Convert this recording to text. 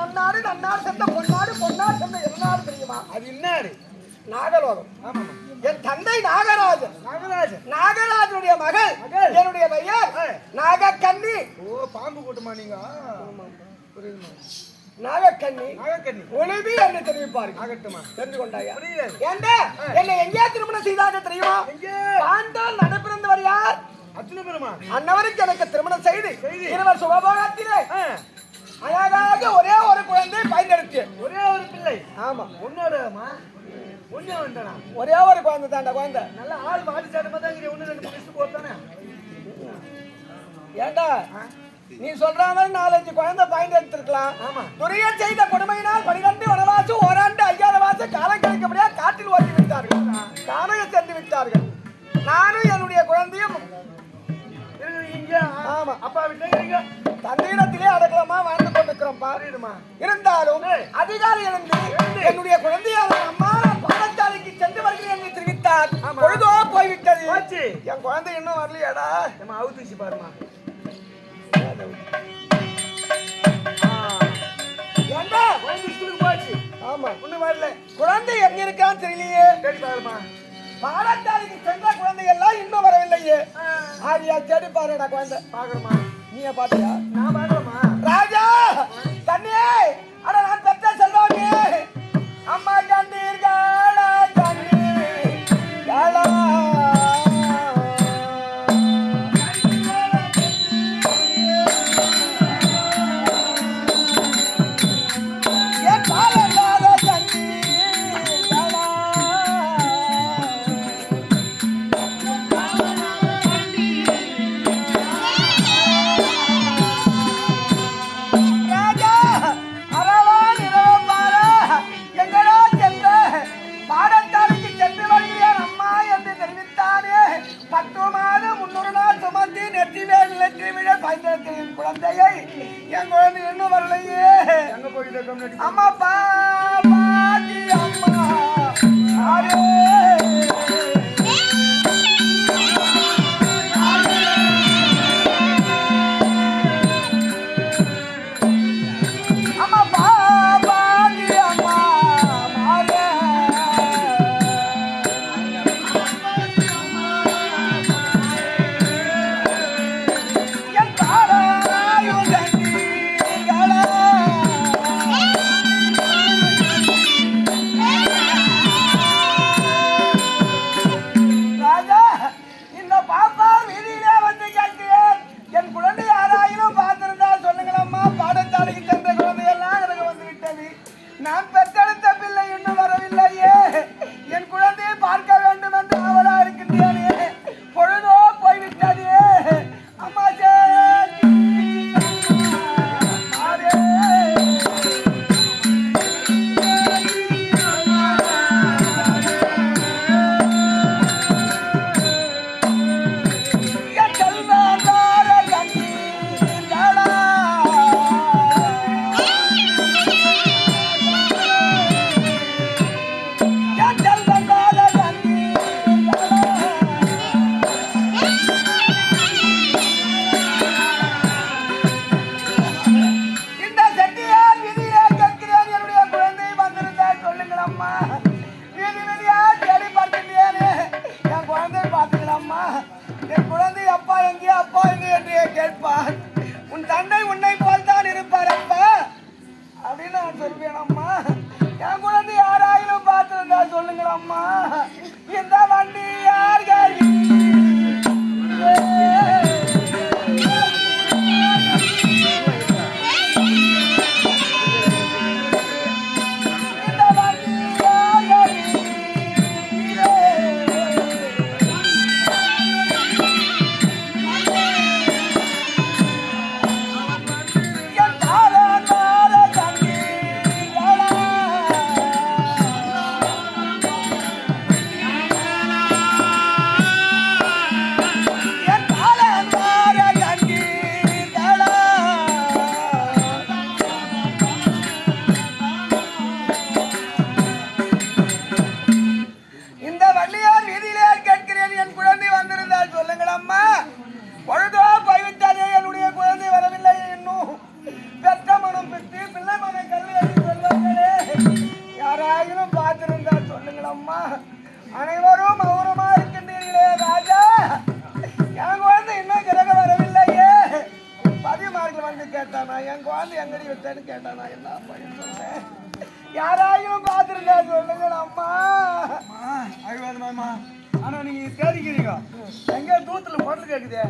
நன்னாடு நன்னாடு சிறந்த பொன்னாடு பொன்னாடு சிறந்த என்னாடு தெரியுமா? அது இன்னாரு நாகலோகம். என் தந்தை நாகராஜன். நாகராஜன். நாகராஜனுடைய மகள். என்னுடைய பெயர் ஆ. நாகக்கண்ணி. ஓ பாம்பு கூட்டமா நீங்க? புரியுதுமா நாகக்கண்ணி. நாகக்கண்ணி. ஒளிவி என்று தெரிவிப்பார்கள். ஆகட்டுமா தெரிந்து கொண்டாயா? ஏண்டா? என்னை எங்கே திருமணம் செய்தாங்க தெரியுமா? பாண்டால் நடைபிறந்தவர் யார்? அர்ஜுன பெருமா அன்னவருக்கு எனக்கு திருமணம் செய்து. இருவர் சுகபோகத்திலே. ஆ, அழகாக ஒரே ஒரு குழந்தை பயன்படுத்து. ஒரே ஒரு பிள்ளை. ஆமா. ஒன்னோடமா ஒன்னே வந்தானா? ஒரே ஒரு குழந்தை தாண்டா குழந்தை. நல்ல ஆள் மாட்டு சாட்டமா தான் ஒண்ணு ரெண்டு முடிச்சு போட்டானே. ஏண்டா? நீ சொல்ற மாதிரி நாலஞ்சு குழந்தை பயன் எடுத்திருக்கலாம் ஆமா. துரிய செய்த கொடுமையினால் பனிரெண்டு வனவாசு ஓராண்டு ஐயாறு மாசம் காலம் கழிக்கப்படியா காட்டில் ஓட்டி விட்டார்கள். காணக சென்று விட்டார்கள். நானும் என்னுடைய குழந்தையும் ஆமா. அப்பா வீட்டுல தந்தையிடத்திலே அடக்கலமா வாழ்ந்து கொண்டிருக்கிறோம்ப்பா. புரியுதுமா? இருந்தாலும். அதிகாரி எழுந்து. என்னுடைய குழந்தையான அம்மா பாடசாலைக்கு சென்று வருகிறேன் என்று தெரிவித்தார். பொழுதோ போய்விட்டது. என் குழந்தை இன்னும் வரலையாடா. நம்ம அவுத்துச்சு பாருமா குழந்தை எங்க இருக்கான்னு தெரியலையே. தேடி பாருமா பாடசாலைக்கு சென்ற குழந்தைகள் எல்லாம் இன்னும் வரவில்லையே. ஆரியா தேடி பாருடா குழந்தை. பாக்குறமா நீங்க பாத்தியா? நான் பாக்குறமா ராஜா தண்ணி போயிட்டு நான் பெற்றெடுத்த கேட்பார். கேட்பான் உன் தந்தை உன்னை போல் தான் இருப்பார் அப்பா. அப்படின்னு நான் சொல்வேன் அம்மா. என் குழந்தை யாராயிலும் பார்த்திருந்தா சொல்லுங்கள் கேட்டானா எங்கடி வச்சேன்னு கேட்டானா என்ன பையன் சொல்றேன். யாராயும் பார்த்துருந்தா சொல்லுங்க அம்மா. அழுவாதமாமா ஆனா நீங்க தேடிக்கிறீங்க எங்க தூத்துல பொருள் கேக்குதே?